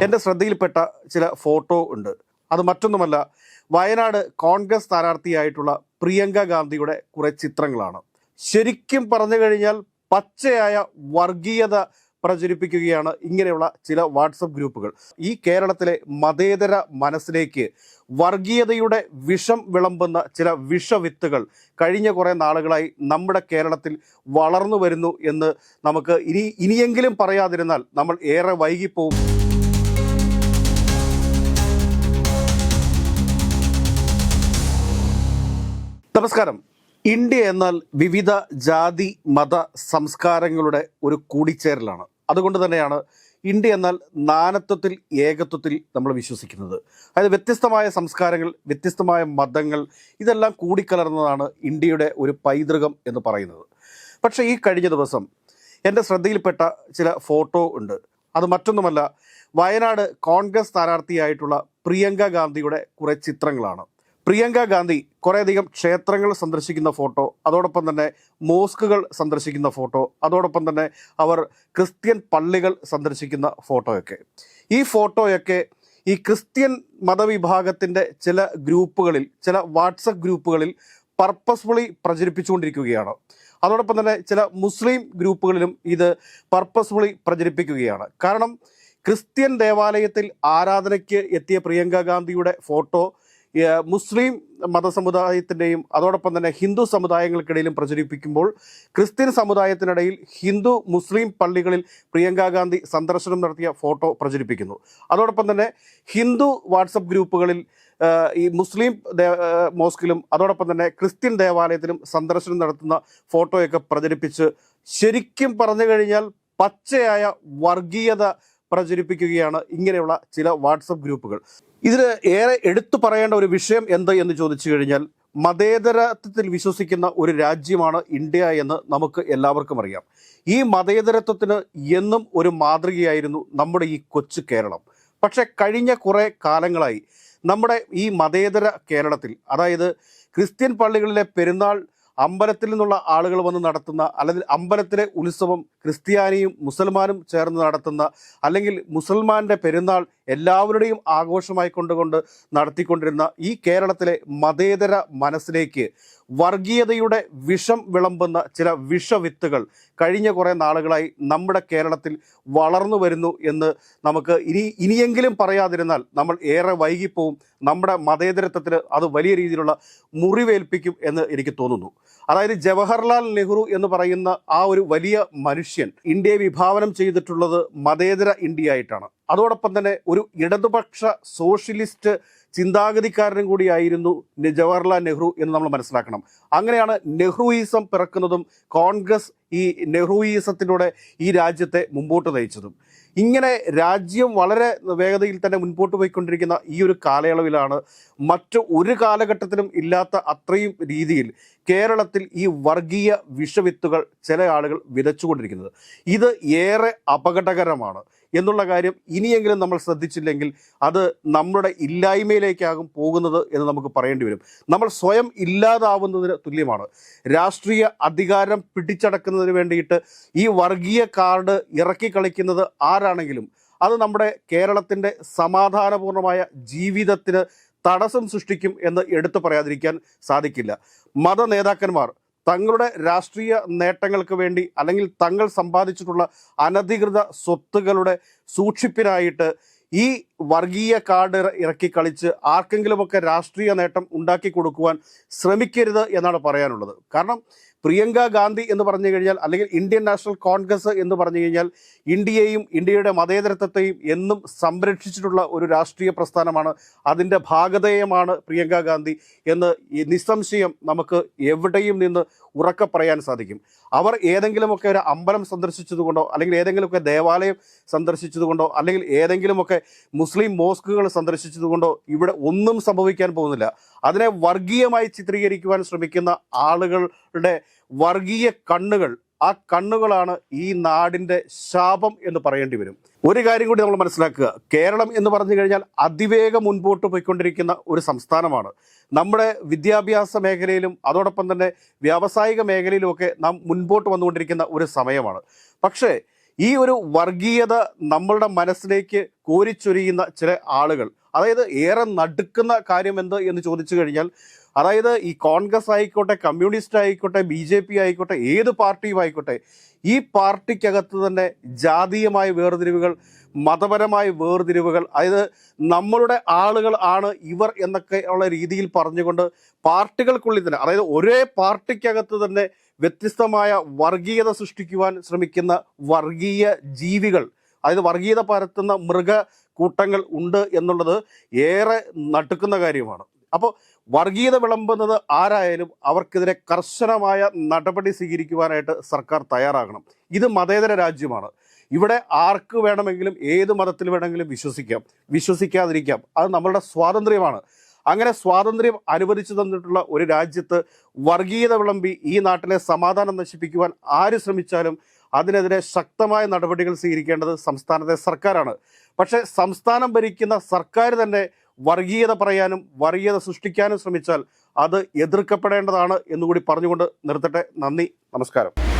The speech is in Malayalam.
എന്റെ ശ്രദ്ധയിൽപ്പെട്ട ചില ഫോട്ടോ ഉണ്ട്. അത് മറ്റൊന്നുമല്ല വയനാട് കോൺഗ്രസ് സ്ഥാനാർത്ഥിയായിട്ടുള്ള പ്രിയങ്ക ഗാന്ധിയുടെ കുറെ ചിത്രങ്ങളാണ്. ശരിക്കും പറഞ്ഞു കഴിഞ്ഞാൽ പച്ചയായ വർഗീയത പ്രചരിപ്പിക്കുകയാണ് ഇങ്ങനെയുള്ള ചില വാട്സപ്പ് ഗ്രൂപ്പുകൾ. ഈ കേരളത്തിലെ മതേതര മനസ്സിലേക്ക് വർഗീയതയുടെ വിഷം വിളമ്പുന്ന ചില വിഷവിത്തുകൾ കഴിഞ്ഞ കുറേ നാളുകളായി നമ്മുടെ കേരളത്തിൽ വളർന്നു വരുന്നു എന്ന് നമുക്ക് ഇനി ഇനിയെങ്കിലും പറയാതിരുന്നാൽ നമ്മൾ ഏറെ വൈകിപ്പോവും. നമസ്കാരം. ഇന്ത്യ എന്നാൽ വിവിധ ജാതി മത സംസ്കാരങ്ങളുടെ ഒരു കൂടിച്ചേരലാണ്. അതുകൊണ്ട് തന്നെയാണ് ഇന്ത്യ എന്നാൽ നാനത്വത്തിൽ ഏകത്വത്തിൽ നമ്മൾ വിശ്വസിക്കുന്നത്. അതായത് വ്യത്യസ്തമായ സംസ്കാരങ്ങൾ വ്യത്യസ്തമായ മതങ്ങൾ ഇതെല്ലാം കൂടിക്കലർന്നതാണ് ഇന്ത്യയുടെ ഒരു പൈതൃകം എന്ന് പറയുന്നത്. പക്ഷേ ഈ കഴിഞ്ഞ ദിവസം എന്റെ ശ്രദ്ധയിൽപ്പെട്ട ചില ഫോട്ടോ ഉണ്ട്. അത് മറ്റൊന്നുമല്ല വയനാട് കോൺഗ്രസ് സ്ഥാനാർത്ഥിയായിട്ടുള്ള പ്രിയങ്ക ഗാന്ധിയുടെ കുറേ ചിത്രങ്ങളാണ്. പ്രിയങ്ക ഗാന്ധി കുറേയധികം ക്ഷേത്രങ്ങൾ സന്ദർശിക്കുന്ന ഫോട്ടോ അതോടൊപ്പം തന്നെ മോസ്കുകൾ സന്ദർശിക്കുന്ന ഫോട്ടോ അതോടൊപ്പം തന്നെ അവർ ക്രിസ്ത്യൻ പള്ളികൾ സന്ദർശിക്കുന്ന ഫോട്ടോയൊക്കെ. ഈ ഫോട്ടോയൊക്കെ ഈ ക്രിസ്ത്യൻ മതവിഭാഗത്തിന്റെ ചില ഗ്രൂപ്പുകളിൽ ചില വാട്സപ്പ് ഗ്രൂപ്പുകളിൽ പർപ്പസ്ഫുള്ളി പ്രചരിപ്പിച്ചുകൊണ്ടിരിക്കുകയാണ്. അതോടൊപ്പം തന്നെ ചില മുസ്ലിം ഗ്രൂപ്പുകളിലും ഇത് പർപ്പസ്ഫുള്ളി പ്രചരിപ്പിക്കുകയാണ്. കാരണം ക്രിസ്ത്യൻ ദേവാലയത്തിൽ ആരാധനയ്ക്ക് എത്തിയ പ്രിയങ്ക ഗാന്ധിയുടെ ഫോട്ടോ മുസ്ലിം മതസമുദായത്തിന്റെയും അതോടൊപ്പം തന്നെ ഹിന്ദു സമുദായങ്ങൾക്കിടയിലും പ്രചരിപ്പിക്കുമ്പോൾ ക്രിസ്ത്യൻ സമുദായത്തിനിടയിൽ ഹിന്ദു മുസ്ലിം പള്ളികളിൽ പ്രിയങ്ക ഗാന്ധി സന്ദർശനം നടത്തിയ ഫോട്ടോ പ്രചരിപ്പിക്കുന്നു. അതോടൊപ്പം തന്നെ ഹിന്ദു വാട്സപ്പ് ഗ്രൂപ്പുകളിൽ ഈ മുസ്ലിം മോസ്കിലും അതോടൊപ്പം തന്നെ ക്രിസ്ത്യൻ ദേവാലയത്തിലും സന്ദർശനം നടത്തുന്ന ഫോട്ടോയൊക്കെ പ്രചരിപ്പിച്ച് ശരിക്കും പറഞ്ഞു കഴിഞ്ഞാൽ പച്ചയായ വർഗീയത പ്രചരിപ്പിക്കുകയാണ് ഇങ്ങനെയുള്ള ചില വാട്സപ്പ് ഗ്രൂപ്പുകൾ. ഇതിൽ ഏറെ എടുത്തു പറയേണ്ട ഒരു വിഷയം എന്ത് എന്ന് ചോദിച്ചു കഴിഞ്ഞാൽ മതേതരത്വത്തിൽ വിശ്വസിക്കുന്ന ഒരു രാജ്യമാണ് ഇന്ത്യ എന്ന് നമുക്ക് എല്ലാവർക്കും അറിയാം. ഈ മതേതരത്വത്തിന് എന്നും ഒരു മാതൃകയായിരുന്നു നമ്മുടെ ഈ കൊച്ചു കേരളം. പക്ഷേ കഴിഞ്ഞ കുറേ കാലങ്ങളായി നമ്മുടെ ഈ മതേതര കേരളത്തിൽ അതായത് ക്രിസ്ത്യൻ പള്ളികളിലെ പെരുന്നാൾ അമ്പലത്തിൽ നിന്നുള്ള ആളുകൾ വന്ന് നടത്തുന്ന അല്ലെങ്കിൽ അമ്പലത്തിലെ ഉത്സവം ക്രിസ്ത്യാനിയും മുസൽമാനും ചേർന്ന് നടത്തുന്ന അല്ലെങ്കിൽ മുസൽമാന്റെ പെരുന്നാൾ എല്ലാവരുടെയും ആഘോഷമായി കൊണ്ടുകൊണ്ട് നടത്തിക്കൊണ്ടിരുന്ന ഈ കേരളത്തിലെ മതേതര മനസ്സിലേക്ക് വർഗീയതയുടെ വിഷം വിളമ്പുന്ന ചില വിഷവിത്തുകൾ കഴിഞ്ഞ കുറേ നാളുകളായി നമ്മുടെ കേരളത്തിൽ വളർന്നു വരുന്നു എന്ന് നമുക്ക് ഇനി ഇനിയെങ്കിലും പറയാതിരുന്നാൽ നമ്മൾ ഏറെ വൈകിപ്പോവും. നമ്മുടെ മതേതരത്വത്തിന് അത് വലിയ രീതിയിലുള്ള മുറിവേൽപ്പിക്കും എന്ന് എനിക്ക് തോന്നുന്നു. അതായത് ജവഹർലാൽ നെഹ്റു എന്ന് പറയുന്ന ആ ഒരു വലിയ മനുഷ്യൻ ഇന്ത്യയെ വിഭാവനം ചെയ്തിട്ടുള്ളത് മതേതര ഇന്ത്യ ആയിട്ടാണ് അതോടൊപ്പം തന്നെ ഒരു ഇടതുപക്ഷ സോഷ്യലിസ്റ്റ് ചിന്താഗതിക്കാരനും കൂടിയായിരുന്നു ജവഹർലാൽ നെഹ്റു എന്ന് നമ്മൾ മനസ്സിലാക്കണം. അങ്ങനെയാണ് നെഹ്റുയിസം പിറക്കുന്നതും കോൺഗ്രസ് ഈ നെഹ്റുയിസത്തിലൂടെ ഈ രാജ്യത്തെ മുമ്പോട്ട് നയിച്ചതും. ഇങ്ങനെ രാജ്യം വളരെ വേഗതയിൽ തന്നെ മുൻപോട്ട് പോയിക്കൊണ്ടിരിക്കുന്ന ഈ ഒരു കാലയളവിലാണ് മറ്റു ഒരു കാലഘട്ടത്തിലും ഇല്ലാത്ത അത്രയും രീതിയിൽ കേരളത്തിൽ ഈ വർഗീയ വിഷവിത്തുകൾ ചില ആളുകൾ വിതച്ചുകൊണ്ടിരിക്കുന്നത്. ഇത് ഏറെ അപകടകരമാണ്. എന്നുള്ള കാര്യം ഇനിയെങ്കിലും നമ്മൾ ശ്രദ്ധിച്ചില്ലെങ്കിൽ അത് നമ്മുടെ ഇല്ലായ്മയിലേക്കാകും പോകുന്നത് എന്ന് നമുക്ക് പറയേണ്ടി വരും. നമ്മൾ സ്വയം ഇല്ലാതാവുന്നതിന് തുല്യമാണ്. രാഷ്ട്രീയ അധികാരം പിടിച്ചടക്കുന്നതിന് വേണ്ടിയിട്ട് ഈ വർഗീയ കാർഡ് ഇറക്കി കളിക്കുന്നത് ആരാണെങ്കിലും അത് നമ്മുടെ കേരളത്തിന്റെ സമാധാനപൂർണമായ ജീവിതത്തിന് തടസ്സം സൃഷ്ടിക്കും എന്ന് എടുത്തു പറയാതിരിക്കാൻ സാധിക്കില്ല. മത നേതാക്കന്മാർ തങ്ങളുടെ രാഷ്ട്രീയ നേട്ടങ്ങൾക്ക് വേണ്ടി അല്ലെങ്കിൽ തങ്ങൾ സമ്പാദിച്ചിട്ടുള്ള അനധികൃത സ്വത്തുകളുടെ സൂക്ഷിപ്പിനായിട്ട് ഈ വർഗീയ കാർഡ് ഇറക്കി കളിച്ച് ആർക്കെങ്കിലുമൊക്കെ രാഷ്ട്രീയ നേട്ടം ഉണ്ടാക്കി കൊടുക്കുവാൻ ശ്രമിക്കരുത് എന്നാണ് പറയാനുള്ളത്. കാരണം പ്രിയങ്ക ഗാന്ധി എന്ന് പറഞ്ഞു കഴിഞ്ഞാൽ അല്ലെങ്കിൽ ഇന്ത്യൻ നാഷണൽ കോൺഗ്രസ് എന്ന് പറഞ്ഞു കഴിഞ്ഞാൽ ഇന്ത്യയെയും ഇന്ത്യയുടെ മതേതരത്വത്തെയും എന്നും സംരക്ഷിച്ചിട്ടുള്ള ഒരു രാഷ്ട്രീയ പ്രസ്ഥാനമാണ്. അതിന്റെ ഭാഗധേയമാണ് പ്രിയങ്ക ഗാന്ധി എന്ന് നിസ്സംശയം നമുക്ക് എവിടെയും നിന്ന് ഉറക്കെ പറയാൻ സാധിക്കും. അവർ ഏതെങ്കിലുമൊക്കെ ഒരു അമ്പലം സന്ദർശിച്ചതുകൊണ്ടോ അല്ലെങ്കിൽ ഏതെങ്കിലുമൊക്കെ ദേവാലയം സന്ദർശിച്ചതുകൊണ്ടോ അല്ലെങ്കിൽ ഏതെങ്കിലുമൊക്കെ മുസ്ലിം മോസ്കുകൾ സന്ദർശിച്ചതുകൊണ്ടോ ഇവിടെ ഒന്നും സംഭവിക്കാൻ പോകുന്നില്ല. അതിനെ വർഗീയമായി ചിത്രീകരിക്കുവാൻ ശ്രമിക്കുന്ന ആളുകളുടെ വർഗീയ കണ്ണുകൾ ആ കണ്ണുകളാണ് ഈ നാടിന്റെ ശാപം എന്ന് പറയേണ്ടി വരും. ഒരു കാര്യം കൂടി നമ്മൾ മനസ്സിലാക്കുക. കേരളം എന്ന് പറഞ്ഞു കഴിഞ്ഞാൽ അതിവേഗം മുൻപോട്ട് പോയിക്കൊണ്ടിരിക്കുന്ന ഒരു സംസ്ഥാനമാണ്. നമ്മുടെ വിദ്യാഭ്യാസ മേഖലയിലും അതോടൊപ്പം തന്നെ വ്യാവസായിക മേഖലയിലുമൊക്കെ നാം മുൻപോട്ട് വന്നുകൊണ്ടിരിക്കുന്ന ഒരു സമയമാണ്. പക്ഷേ ഈ ഒരു വർഗീയത നമ്മളുടെ മനസ്സിലേക്ക് കോരിച്ചൊരിയുന്ന ചില ആളുകൾ അതായത് ഏറെ നടുക്കുന്ന കാര്യം എന്ത് എന്ന് ചോദിച്ചു കഴിഞ്ഞാൽ അതായത് ഈ കോൺഗ്രസ് ആയിക്കോട്ടെ കമ്മ്യൂണിസ്റ്റ് ആയിക്കോട്ടെ ബി ജെ പി ആയിക്കോട്ടെ ഏത് പാർട്ടിയും ആയിക്കോട്ടെ ഈ പാർട്ടിക്കകത്ത് തന്നെ ജാതീയമായ വേർതിരിവുകൾ മതപരമായ വേർതിരിവുകൾ അതായത് നമ്മളുടെ ആളുകൾ ആണ് ഇവർ എന്നൊക്കെ ഉള്ള രീതിയിൽ പറഞ്ഞുകൊണ്ട് പാർട്ടികൾക്കുള്ളിൽ തന്നെ അതായത് ഒരേ പാർട്ടിക്കകത്ത് തന്നെ വ്യത്യസ്തമായ വർഗീയത സൃഷ്ടിക്കുവാൻ ശ്രമിക്കുന്ന വർഗീയ ജീവികൾ അതായത് വർഗീയത പരത്തുന്ന മൃഗ കൂട്ടങ്ങൾ ഉണ്ട് എന്നുള്ളത് ഏറെ നട്ടുക്കുന്ന കാര്യമാണ്. അപ്പോൾ വർഗീയത വിളമ്പുന്നത് ആരായാലും അവർക്കെതിരെ കർശനമായ നടപടി സ്വീകരിക്കുവാനായിട്ട് സർക്കാർ തയ്യാറാകണം. ഇത് മതേതര രാജ്യമാണ്. ഇവിടെ ആർക്ക് വേണമെങ്കിലും ഏത് മതത്തിൽ വേണമെങ്കിലും വിശ്വസിക്കാം. വിശ്വസിക്കാതിരിക്കാം. അത് നമ്മളുടെ സ്വാതന്ത്ര്യമാണ്. അങ്ങനെ സ്വാതന്ത്ര്യം അനുവദിച്ചു തന്നിട്ടുള്ള ഒരു രാജ്യത്ത് വർഗീയത വിളമ്പി ഈ നാട്ടിലെ സമാധാനം നശിപ്പിക്കുവാൻ ആര് ശ്രമിച്ചാലും അതിനെതിരെ ശക്തമായ നടപടികൾ സ്വീകരിക്കേണ്ടത് സംസ്ഥാനത്തെ സർക്കാരാണ്. പക്ഷേ സംസ്ഥാനം ഭരിക്കുന്ന സർക്കാർ തന്നെ വർഗീയത പറയാനും വർഗീയത സൃഷ്ടിക്കാനും ശ്രമിച്ചാൽ അത് എതിർക്കപ്പെടേണ്ടതാണ് എന്നുകൂടി പറഞ്ഞുകൊണ്ട് നിർത്തട്ടെ. നന്ദി. നമസ്കാരം.